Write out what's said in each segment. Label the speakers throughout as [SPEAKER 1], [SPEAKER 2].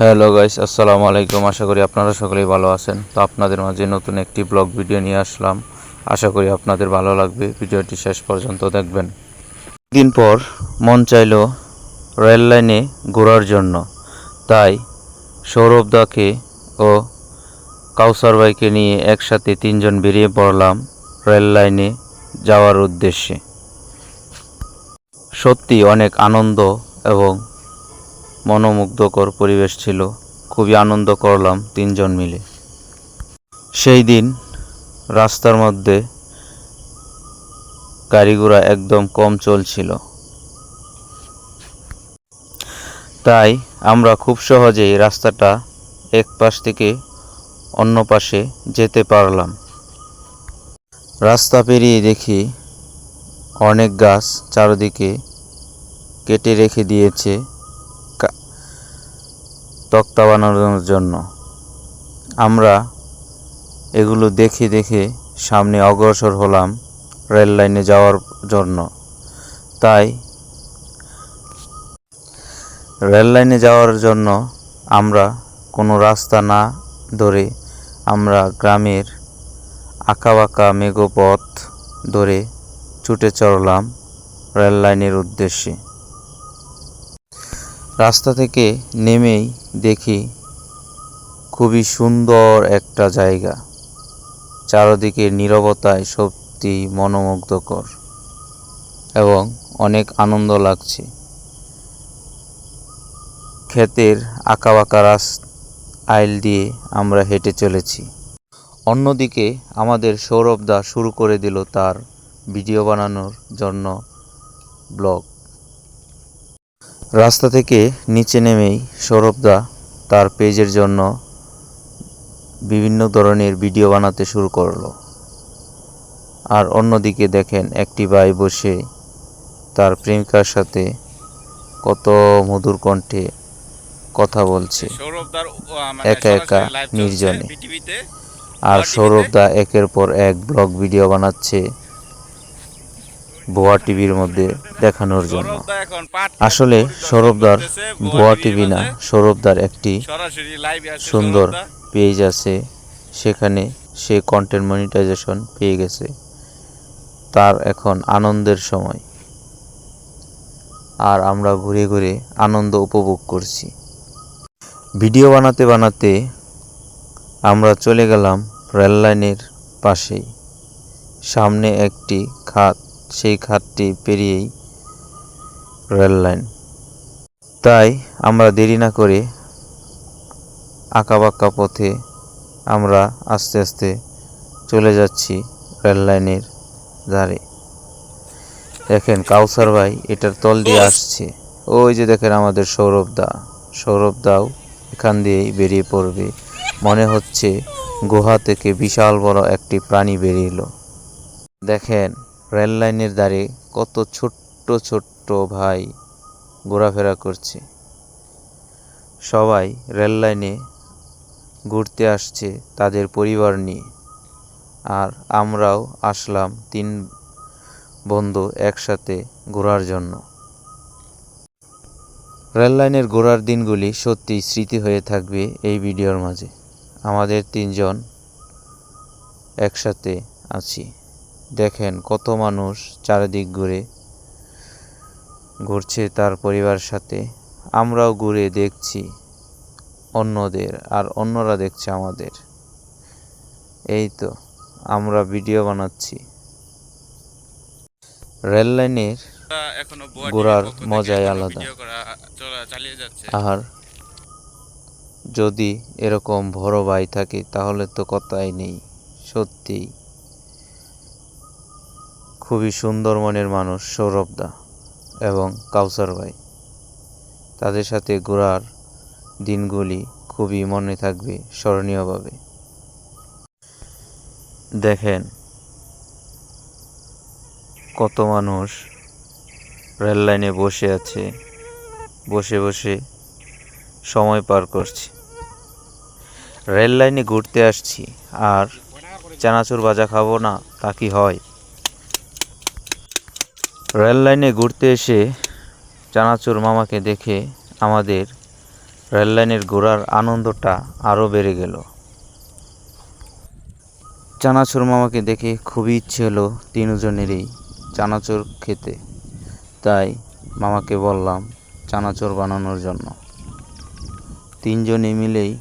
[SPEAKER 1] Hello guys আসসালামু আলাইকুম আশা করি আপনারা সকলেই ভালো আছেন। তো আপনাদের মাঝে নতুন একটি ব্লগ ভিডিও নিয়ে আসলাম। আশা করি আপনাদের ভালো লাগবে, ভিডিওটি শেষ পর্যন্ত দেখবেন। দিন পর মন চাইলো রেল লাইনে ঘোরার জন্য। তাই সৌরভ দাকে ও কাউসার ভাইকে নিয়ে একসাথে তিনজন বেরিয়ে পড়লাম রেল লাইনে যাওয়ার উদ্দেশ্যে। সত্যি অনেক আনন্দ এবং মনোমুগ্ধকর পরিবেশ ছিল। খুবই আনন্দ করলাম তিনজন মিলে। সেই দিন রাস্তার মধ্যে গাড়ি ঘোড়া একদম কম চলছিল। তাই আমরা খুব সহজেই রাস্তাটা এক পাশ থেকে অন্য পাশে যেতে পারলাম। রাস্তা পেরিয়ে দেখি অনেক গাছ চারদিকে কেটে রেখে দিয়েছে। তক্তা বানানোর জন্য আমরা এগুলো দেখে দেখে সামনে অগ্রসর হলাম রেল লাইনে যাওয়ার জন্য। তাই রেল লাইনে যাওয়ার জন্য আমরা কোনো রাস্তা না ধরে আমরা গ্রামের আঁকাবাঁকা মেঘপথ ধরে ছুটে চড়লাম রেল লাইনের উদ্দেশ্যে। রাস্তা থেকে নেমেই দেখি খুবই সুন্দর একটা জায়গা। চারদিকে নীরবতায় সত্যি মনোমুগ্ধকর এবং অনেক আনন্দ লাগছে। ক্ষেতের আঁকাবাঁকা রাস আইল দিয়ে আমরা হেঁটে চলেছি। অন্যদিকে আমাদের সৌরভদা শুরু করে দিল তার ভিডিও বানানোর জন্য ব্লগ। রাস্তা থেকে নিচে নেমেই সৌরভদা তার পেজের জন্য বিভিন্ন ধরনের ভিডিও বানাতে শুরু করল আর অন্যদিকে দেখেন একটি ভাই বসে তার প্রেমিকার সাথে কত মধুর কণ্ঠে কথা বলছে একা একা নির্জনে। আর
[SPEAKER 2] টিভিতে?
[SPEAKER 1] সৌরভদা একের পর এক ব্লগ ভিডিও বানাচ্ছে ভুয়া টিভির মধ্যে দেখানোর জন্য। আসলে সৌরভদার ভুয়া টিভি না। সৌরভদার একটি সুন্দর পেজ আছে সেখানে সে কন্টেন্ট মনিটাইজেশন পেয়ে গেছে। তার এখন আনন্দের সময়। আর আমরা ঘুরে ঘুরে আনন্দ উপভোগ করছি। ভিডিও বানাতে বানাতে আমরা চলে গেলাম রেল লাইনের পাশেই। সামনে একটি খাত। সেই খাতটি পেরিয়েই রেল লাইন। তাই আমরা দেরি না করে আঁকাবাঁকা পথে আমরা আস্তে আস্তে চলে যাচ্ছি রেল লাইনের ধারে। দেখেন কাউসার ভাই এটার তল দিয়ে আসছে। ওই যে দেখেন আমাদের সৌরভ দা। সৌরভ দাও এখান দিয়েই বেরিয়ে পড়বে। মনে হচ্ছে গুহা থেকে বিশাল বড় একটি প্রাণী বেরিয়ে এলো। দেখেন রেল লাইনের ধারে কত ছোট্ট ছোট্ট ভাই ঘোরাফেরা করছে। সবাই রেল লাইনে ঘুরতে আসছে তাদের পরিবার নিয়ে। আর আমরাও আসলাম তিন বন্ধু একসাথে ঘোরার জন্য। রেল লাইনের ঘোরার দিনগুলি সত্যি স্মৃতি হয়ে থাকবে এই ভিডিওর মাঝে। আমাদের তিনজন একসাথে আছি। দেখেন কত মানুষ চারিদিক ঘুরে ঘুরছে তার পরিবার সাথে। আমরাও ঘুরে দেখছি অন্যদের আর অন্যরা দেখছে আমাদের। এই তো আমরা ভিডিও বানাচ্ছি। রেল লাইনের
[SPEAKER 2] এখনও
[SPEAKER 1] ঘোরার মজাই আলাদা। আর যদি এরকম বড় ভাই থাকে তাহলে তো কথাই নেই সত্যি খুবই সুন্দর মনের মানুষ সৌরভদা এবং কাউসার ভাই। তাদের সাথে ঘোরার দিনগুলি খুবই মনে থাকবে স্মরণীয়ভাবে। দেখেন, কত মানুষ রেল লাইনে বসে আছে, বসে বসে সময় পার করছি। রেল লাইনে ঘুরতে আসছি, আর চানাচুর ভাজা খাব না, তা কি হয়? রেল লাইনে ঘুরতে এসে চানাচুর মামাকে দেখে আমাদের রেল লাইনের ঘোরার আনন্দটা আরও বেড়ে গেল। চানাচুর মামাকে দেখে খুবই ইচ্ছে হলো তিনজনেরই চানাচুর খেতে। তাই মামাকে বললাম চানাচুর বানানোর জন্য। তিনজনে মিলেই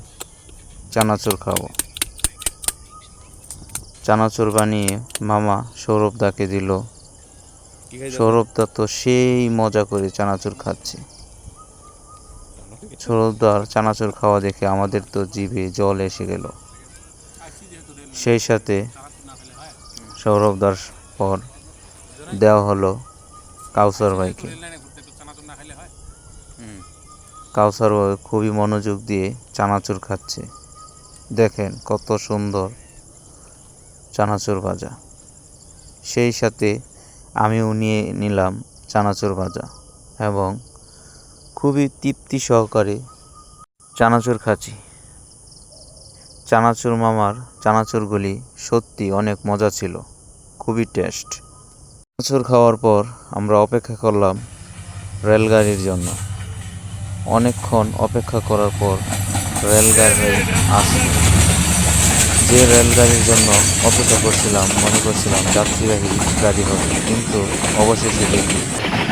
[SPEAKER 1] চানাচুর খাব। চানাচুর বানিয়ে মামা সৌরভদাকে দিল সৌরভদা তো সেই মজা করে চানাচুর খাচ্ছে। সৌরভদার চানাচুর খাওয়া দেখে আমাদের তো জিভে জল এসে গেল। সেই সাথে সৌরভদার পর দেওয়া হলো কাউসার ভাইকে। কাউসার ভাই খুবই মনোযোগ দিয়ে চানাচুর খাচ্ছে। দেখেন কত সুন্দর চানাচুর ভাজা। সেই সাথে আমিও নিয়ে নিলাম চানাচুর ভাজা এবং খুবই তৃপ্তি সহকারে চানাচুর খাচ্ছি। চানাচুর মামার চানাচুরগুলি সত্যি অনেক মজা ছিল, খুবই টেস্ট চানাচুর খাওয়ার পর আমরা অপেক্ষা করলাম রেলগাড়ির জন্য। অনেকক্ষণ অপেক্ষা করার পর রেলগাড়ি আসলো। যে রেলগাড়ির জন্য অপেক্ষা করছিলাম মনে করছিলাম যাত্রীবাহী গাড়ি হবে কিন্তু অবশেষে দেখি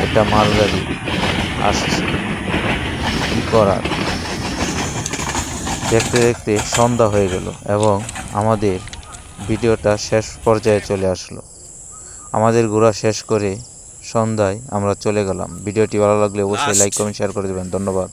[SPEAKER 1] একটা মালগাড়ি আসছে। কী করার? দেখতে দেখতে সন্ধ্যা হয়ে গেল এবং আমাদের ভিডিওটা শেষ পর্যায়ে চলে আসলো। আমাদের ঘোরা শেষ করে সন্ধ্যায় আমরা চলে গেলাম। ভিডিওটি ভালো লাগলে অবশ্যই লাইক কমেন্ট শেয়ার করে দেবেন। ধন্যবাদ।